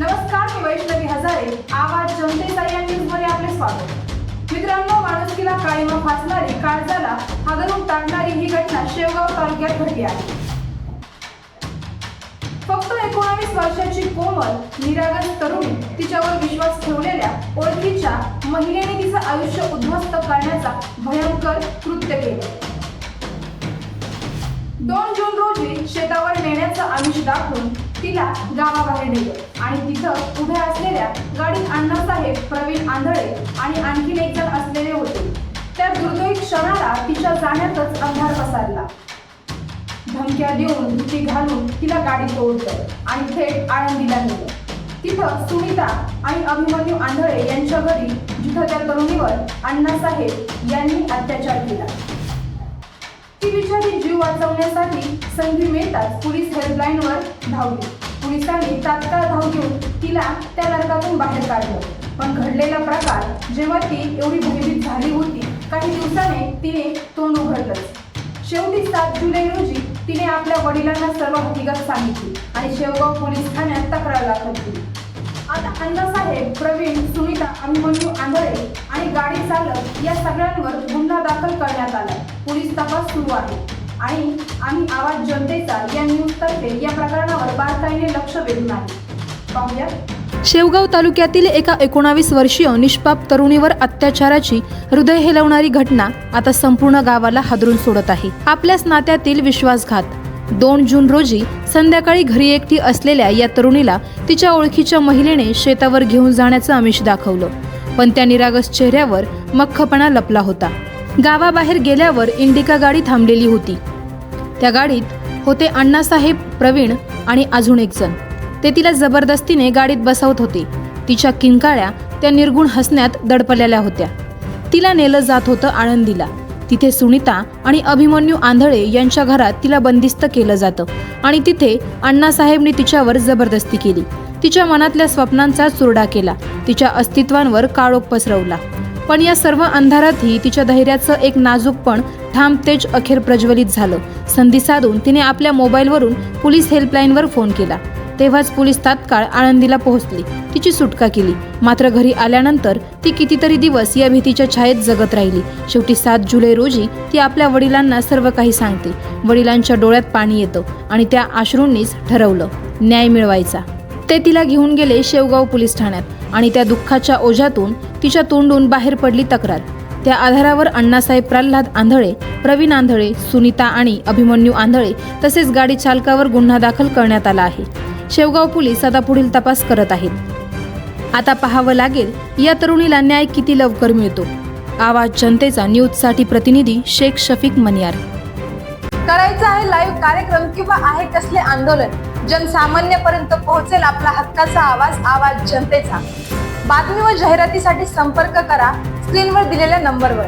नमस्कार मी वैष्णवी हजारे. आवाज जनतेचा या न्यूजमध्ये आपले स्वागत. मित्रांनो माणुसकीला काळीमा फासणारी काळजाला हादरून टाकणारी ही घटना शेवगाव तालुक्यात घडली आहे. फक्त एकोणावीस वर्षाची कोमल निरागस तरुणी तिच्यावर विश्वास ठेवलेल्या ओळखीच्या महिलेने तिचं आयुष्य उद्ध्वस्त करण्याचा भयंकर कृत्य केलं. दोन जून रोजी शेतावर नेण्याचं आमिष दाखवून तिला गावाबाहेर नेलं. आणि तिथं उभ्या असलेल्या गाडीत अण्णासाहेब प्रवीण आंधळे आणि आणखीन एक जण असलेले होते. त्या दुर्दैवी क्षणाला तिच्या जाण्यातच अंधार पसरला. धमक्या देऊन ती घालून तिला गाडीत ओढलं आणि थेट आळंदीला नेलं. तिथं सुनीता आणि अभिमन्यू आंधळे यांच्या घरी जिथं त्या तरुणीवर अण्णासाहेब यांनी अत्याचार केला. ती जीव वाचवण्यासाठी संधी मिळताच पोलीस हेल्पलाईनवर धावली पोलिसांनी तात्काळ धाव घेऊन तिला त्या नरकातून बाहेर काढलं. पण घडलेला प्रकार जेव्हा ती एवढी भयभीत झाली होती काही दिवसाने तिने तोंड उघडलंच. शेवटी सात जुलै रोजी तिने आपल्या वडिलांना सर्व हकीकत सांगितली आणि शेवगाव पोलीस ठाण्यात तक्रार दाखल केली. आता अण्णासाहेब प्रवीण सुनील अभिमन्यू आंधळे आणि गाडी चालक या सगळ्यांवर गुन्हा दाखल करण्यात आला. पोलीस तपास सुरू आहे. आणि आम्ही आवाज जनतेचा या न्यूजतर्फे या प्रकरणावर बारकाईने लक्ष वेधून आहे. पाहूया. शेवगाव तालुक्यातील एका एकोणावीस वर्षीय निष्पाप तरुणीवर अत्याचाराची हृदय हेलवणारी घटना आता संपूर्ण गावाला हादरून सोडत आहे. आपल्याच नात्यातील विश्वासघात. दोन जून रोजी संध्याकाळी घरी एकटी असलेल्या या तरुणीला तिच्या ओळखीच्या महिलेने शेतावर घेऊन जाण्याचं आमिष दाखवलं. पण त्या निरागस चेहऱ्यावर मख्खपणा लपला होता. गावाबाहेर गेल्यावर इंडिका गाडी थांबलेली होती. त्या गाडीत होते अण्णासाहेब प्रवीण आणि अजून एक जण. ते तिला जबरदस्तीने गाडीत बसवत होते. तिच्या किंकाळ्या त्या निर्गुण हसण्यात दडपलेल्या होत्या. तिला नेलं जात होतं आनंदीला तिथे सुनीता आणि अभिमन्यू आंधळे यांच्या घरात तिला बंदिस्त केलं जातं. आणि तिथे अण्णासाहेबने तिच्यावर जबरदस्ती केली. तिच्या मनातल्या स्वप्नांचा चुरडा केला. तिच्या अस्तित्वांवर काळोख पसरवला. पण या सर्व अंधारातही तिच्या धैर्याचं एक नाजूक पण ठाम तेज अखेर प्रज्वलित झालं. संधी साधून तिने आपल्या मोबाईलवरून पोलीस हेल्पलाईनवर फोन केला. तेव्हाच पोलीस तात्काळ आळंदीला पोहोचली. तिची सुटका केली. मात्र घरी आल्यानंतर ती कितीतरी दिवस या भीतीच्या छायेत जगत राहिली. शेवटी सात जुलै रोजी ती आपल्या वडिलांना सर्व काही सांगते. वडिलांच्या डोळ्यात पाणी येतं आणि त्या आश्रूंनीच ठरवलं न्याय मिळवायचा. ते तिला घेऊन गेले शेवगाव पोलीस ठाण्यात आणि त्या दुःखाच्या ओझ्यातून तिच्या तोंडून बाहेर पडली तक्रार. त्या आधारावर अण्णासाहेब प्रल्हाद आंधळे प्रवीण आंधळे सुनीता आणि अभिमन्यू आंधळे तसेच गाडी चालकावर गुन्हा दाखल करण्यात आला आहे. शेवगाव पोलीस आता पुढील तपास करत आहेत. आता पाहावं लागेल या तरुणीला न्याय किती लवकर मिळतो? आवाज जनतेचा न्यूजसाठी प्रतिनिधी शेख शफीक मनियार. करायचं आहे लाईव्ह कार्यक्रम किंवा आहे कसले आंदोलन जनसामान्यपर्यंत पोहोचेल आपला हक्काचा आवाज आवाज जनतेचा. बातमी व जाहिरातीसाठी संपर्क करा स्क्रीनवर दिलेल्या नंबरवर.